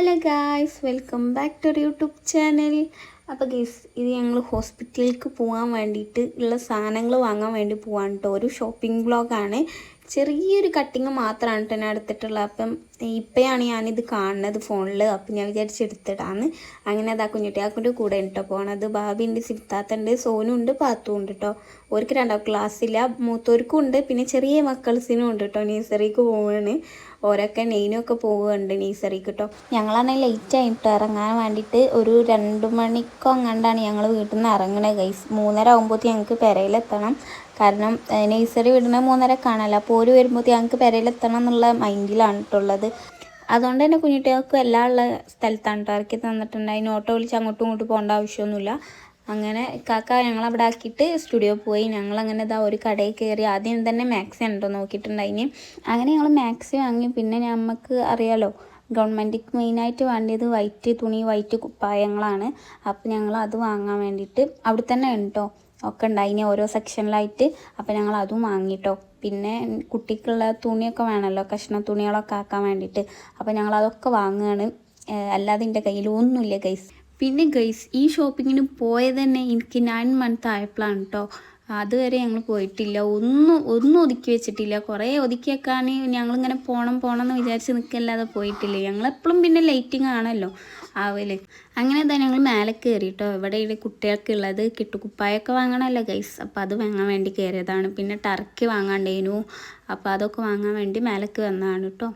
Hello guys welcome back to YouTube channel. അപ്പോൾ guys ഇത് ഞങ്ങൾ ഹോസ്പിറ്റലിലേക്ക് പോകാൻ വേണ്ടിയിട്ട് ഉള്ള സാധനങ്ങൾ വാങ്ങാൻ വേണ്ടി പോകാൻ കേട്ടോ ഒരു ഷോപ്പിംഗ് ബ്ലോഗാണ് ചെറിയൊരു കട്ടിങ് മാത്രമാണ് കേട്ടോ ഞാൻ എടുത്തിട്ടുള്ളത്. അപ്പം ഇപ്പോഴാണ് ഞാനിത് കാണുന്നത് ഫോണിൽ അപ്പം ഞാൻ വിചാരിച്ചെടുത്തിടാന്ന് അങ്ങനെ അതാ കുഞ്ഞുട്ടിയാക്കിന്റെ കൂടെ കേട്ടോ പോണത്. ബാബി ഉണ്ട് സിത്താത്ത ഉണ്ട് സോനും ഉണ്ട് പാത്തും ഉണ്ട് കേട്ടോ ഓർക്ക് രണ്ടാം ക്ലാസ്സില്ല മൂത്തോർക്കും ഉണ്ട്. പിന്നെ ചെറിയ മക്കൾസിനും ഉണ്ട് കേട്ടോ നേഴ്സറിക്ക് പോവാണ്. ഓരൊക്കെ നെയിനൊക്കെ പോവുകയുണ്ട് നീസറി കേട്ടോ ഞങ്ങളാണെങ്കിൽ ലേറ്റ് ആയിട്ട് ഇറങ്ങാൻ വേണ്ടിയിട്ട് ഒരു രണ്ട് മണിക്കോ അങ്ങാണ്ടാണ് ഞങ്ങൾ വീട്ടിൽ നിന്ന് ഇറങ്ങണത് ഗൈസ് മൂന്നര ആകുമ്പോഴത്തേക്ക് ഞങ്ങൾക്ക് പെരയിലെത്തണം. കാരണം നേഴ്സറി വിടുന്ന കാണാല്ല. അപ്പോൾ ഒരു വരുമ്പോഴത്തേക്ക് ഞങ്ങൾക്ക് പെരയിലെത്തണം എന്നുള്ള മൈൻഡിലാണ് കേട്ടുള്ളത് അതുകൊണ്ട് തന്നെ കുഞ്ഞുട്ടികൾക്ക് എല്ലാം ഉള്ള സ്ഥലത്താണ്. ഇറക്കി തന്നിട്ടുണ്ട്. അതിന് ഓട്ടോ വിളിച്ച് അങ്ങോട്ടും ഇങ്ങോട്ടും പോകേണ്ട ആവശ്യമൊന്നുമില്ല. അങ്ങനെ കാക്ക ഞങ്ങൾ അവിടെ ആക്കിയിട്ട് സ്റ്റുഡിയോ പോയി. ഞങ്ങൾ അങ്ങനെ ഇതാ ഒരു കടയിൽ കയറി ആദ്യം തന്നെ മാക്സി ഉണ്ടോ നോക്കിയിട്ടുണ്ടായിന്. അങ്ങനെ ഞങ്ങൾ മാക്സി വാങ്ങി. പിന്നെ നമുക്ക് അറിയാലോ ഗവൺമെന്റിക്ക് മെയിനായിട്ട് വേണ്ടിയത് വൈറ്റ് തുണി വൈറ്റ് കുപ്പായങ്ങളാണ്. അപ്പോൾ ഞങ്ങൾ അത് വാങ്ങാൻ വേണ്ടിയിട്ട് അവിടെ തന്നെ ഉണ്ടോ? ഒക്കെ ഉണ്ടായിനി ഓരോ സെക്ഷനിലായിട്ട് അപ്പോൾ ഞങ്ങൾ അതും വാങ്ങിട്ടോ. പിന്നെ കുട്ടിക്കുള്ള തുണിയൊക്കെ വേണമല്ലോ കഷ്ണ തുണികളൊക്കെ ആക്കാൻ വേണ്ടിയിട്ട്. അപ്പോൾ ഞങ്ങൾ അതൊക്കെ വാങ്ങുകയാണ് അല്ലാതെ എന്റെ കയ്യിൽ ഒന്നുമില്ല ഗൈസ് പിന്നെ ഗൈസ് ഈ ഷോപ്പിങ്ങിന് പോയത് തന്നെ എനിക്ക് നയൻ മന്ത് ആയപ്പോഴാണ് കേട്ടോ അതുവരെ ഞങ്ങൾ പോയിട്ടില്ല. ഒന്നും ഒന്നും ഒതുക്കി വെച്ചിട്ടില്ല. കുറേ ഒതുക്കി വെക്കാൻ ഞങ്ങളിങ്ങനെ പോകണം പോകണം എന്ന് വിചാരിച്ച് നിൽക്കല്ലാതെ പോയിട്ടില്ല. ഞങ്ങളെപ്പോഴും പിന്നെ ലൈറ്റിംഗ് ആണല്ലോ ആവൽ. അങ്ങനെ തന്നെ ഞങ്ങൾ മേലെ കയറി കേട്ടോ ഇവിടെ ഇവിടെ കുട്ടികൾക്കുള്ളത് കിട്ടുകുപ്പായൊക്കെ വാങ്ങണമല്ലോ ഗൈസ്. അപ്പോൾ അത് വാങ്ങാൻ വേണ്ടി കയറിയതാണ് പിന്നെ ടർക്കി വാങ്ങാണ്ടേനു. അപ്പോൾ അതൊക്കെ വാങ്ങാൻ വേണ്ടി മേലേക്ക് വന്നതാണ് കേട്ടോ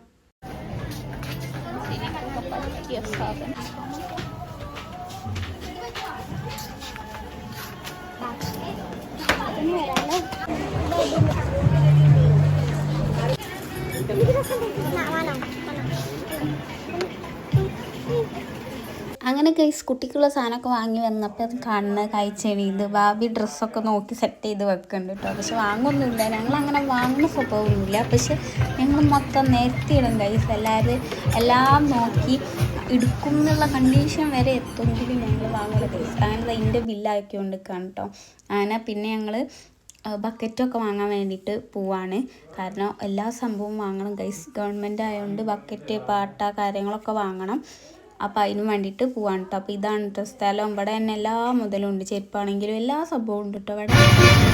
അങ്ങനെ കൈസ് കുട്ടിക്കുള്ള സാധനമൊക്കെ വാങ്ങി വന്നപ്പോൾ കണ്ണ് കാഴ്ചയാണ് ഇത് ഭാവി ഡ്രസ്സൊക്കെ നോക്കി സെറ്റ് ചെയ്ത് വെക്കുന്നുണ്ട് കേട്ടോ പക്ഷെ വാങ്ങൊന്നുമില്ല. ഞങ്ങൾ അങ്ങനെ വാങ്ങുന്ന സ്വഭാവമൊന്നുമില്ല. പക്ഷെ ഞങ്ങൾ മൊത്തം നേരത്തെ കൈസ് എല്ലാവരും എല്ലാം നോക്കി എടുക്കും എന്നുള്ള കണ്ടീഷൻ വരെ എത്തുമെങ്കിലും ഞങ്ങൾ വാങ്ങുന്ന കൈസ് അങ്ങനെ അതിന്റെ ബില്ലാക്കി കൊണ്ടിരിക്കുകയാണ് കേട്ടോ അങ്ങനെ പിന്നെ ഞങ്ങൾ ബക്കറ്റൊക്കെ വാങ്ങാൻ വേണ്ടിയിട്ട് പോവാണ്. കാരണം എല്ലാ സംഭവവും വാങ്ങണം. ഗൈസ് ഗവൺമെന്റ് ആയതുകൊണ്ട് ബക്കറ്റ് പാട്ട കാര്യങ്ങളൊക്കെ വാങ്ങണം. അപ്പോൾ അതിന് വേണ്ടിയിട്ട് പോവാണ് കേട്ടോ അപ്പോൾ ഇതാണ് കേട്ടോ സ്ഥലം. ഇവിടെ തന്നെ എല്ലാ മുതലും ഉണ്ട്. ചെരുപ്പാണെങ്കിലും എല്ലാ സംഭവവും ഉണ്ട് കേട്ടോ ഇവിടെ.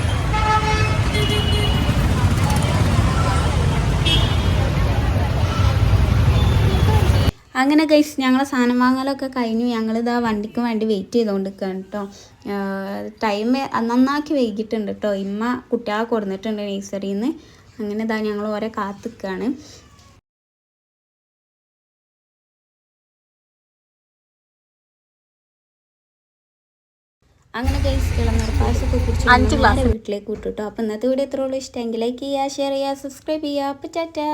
അങ്ങനെ ഗൈസ് ഞങ്ങളെ സാധനം വാങ്ങലൊക്കെ കഴിഞ്ഞു. ഞങ്ങളിതാ വണ്ടിക്ക് വേണ്ടി വെയിറ്റ് ചെയ്തുകൊണ്ടിരിക്കുകയാണ് കേട്ടോ ടൈം നന്നാക്കി വൈകിട്ടുണ്ട് കേട്ടോ ഇമ്മ കുട്ടികളെ കൊടുന്നിട്ടുണ്ട് നേഴ്സറിയിൽ നിന്ന് അങ്ങനെ ഇതാ ഞങ്ങൾ ഓരോ കാത്തിക്കുകയാണ് അങ്ങനെ ഗൈസ് കുറിച്ച് വീട്ടിലേക്ക് വിട്ടു കേട്ടോ അപ്പം ഇന്നത്തെ വീഡിയോ എത്രയുള്ളൂ ഇഷ്ടമെങ്കിൽ ലൈക്ക് ചെയ്യുക ഷെയർ ചെയ്യുക സബ്സ്ക്രൈബ് ചെയ്യുക. അപ്പം ടാറ്റാ.